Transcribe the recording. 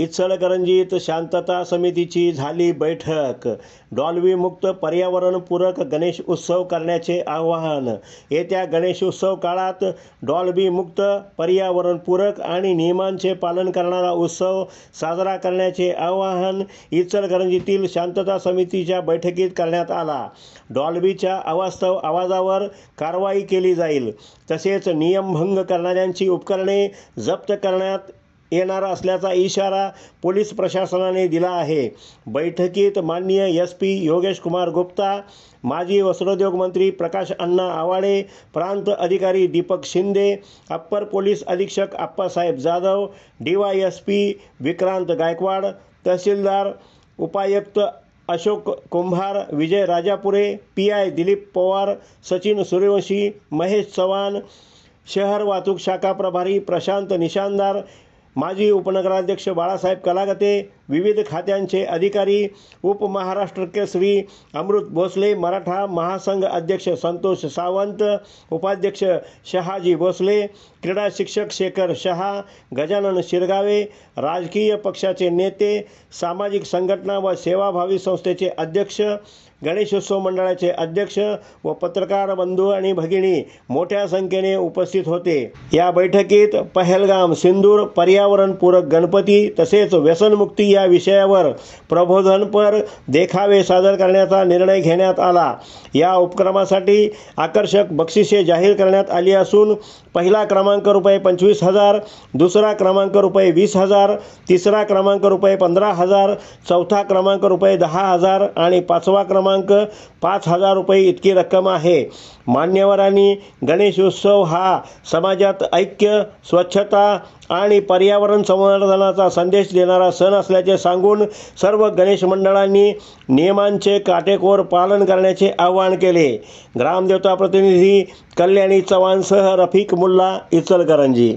इचलकरंजीत शांतता समितीची झाली बैठक. डॉल्बीमुक्त पर्यावरणपूरक गणेश उत्सव करण्याचे आवाहन. येत्या गणेशोत्सव काळात डॉल्बीमुक्त पर्यावरणपूरक आणि नियमांचे पालन करणारा उत्सव साजरा करण्याचे आवाहन इचलकरंजीतील शांतता समितीच्या बैठकीत करण्यात आला. डॉल्बीच्या अवास्तव आवाजावर कारवाई केली जाईल. तसेच नियमभंग करणाऱ्यांची उपकरणे जप्त करण्यात येणार असल्याचा इशारा पोलीस प्रशासनाने दिला आहे. बैठकीत माननीय एस पी योगेश कुमार गुप्ता माजी वस्त्रोद्योग मंत्री प्रकाश अण्णा आवाडे प्रांत अधिकारी दीपक शिंदे अप्पर पोलीस अधीक्षक Appasaheb Jadhav D Y S P Vikrant Gaikwad तहसीलदार उपायुक्त अशोक कुंभार विजय राजापुरे पी आय दिलीप पवार सचिन सूर्यवंशी महेश चव्हाण शहर वाहतूक शाखा प्रभारी प्रशांत निशानदार माजी उपनगराध्यक्ष बाळासाहेब कलागते विविध खात्यांचे अधिकारी उपमहाराष्ट्र केसरी अमृत भोसले मराठा महासंघ अध्यक्ष संतोष सावंत उपाध्यक्ष शहाजी भोसले क्रीडा शिक्षक शेखर शहा गजानन शिरगावे राजकीय पक्षाचे नेते सामाजिक संघटना व सेवाभावी संस्थेचे अध्यक्ष गणेशोत्सव मंडळाचे अध्यक्ष व पत्रकार बंधू आणि भगिनी मोठ्या संख्येने उपस्थित होते. या बैठकीत पहलगाम सिंदूर पर्यावरणपूरक गणपती तसेच व्यसनमुक्ती या विषयावर प्रबोधनपर देखावे सादर करण्याचा निर्णय घेण्यात आला. या उपक्रमासाठी आकर्षक बक्षिसे जाहीर करण्यात आली असून पहिला क्रमांक रुपये पंचवीस हजार दुसरा क्रमांक रुपये वीस हजार तिसरा क्रमांक रुपये पंधरा हजार चौथा क्रमांक रुपये दहा हजार आणि पाचवा क्रमांक पाच हजार रुपये इतकी रक्कम आहे. मान्यवरांनी गणेशोत्सव हा समाजात ऐक्य स्वच्छता आणि पर्यावरण संवर्धनाचा संदेश देणारा सण असल्याचे सांगून सर्व गणेश मंडळांनी नियमांचे काटेकोर पालन करण्याचे आवाहन केले. ग्रामदेवता प्रतिनिधी कल्याणी चव्हाणसह रफिक मुल्ला इचलकरंजी.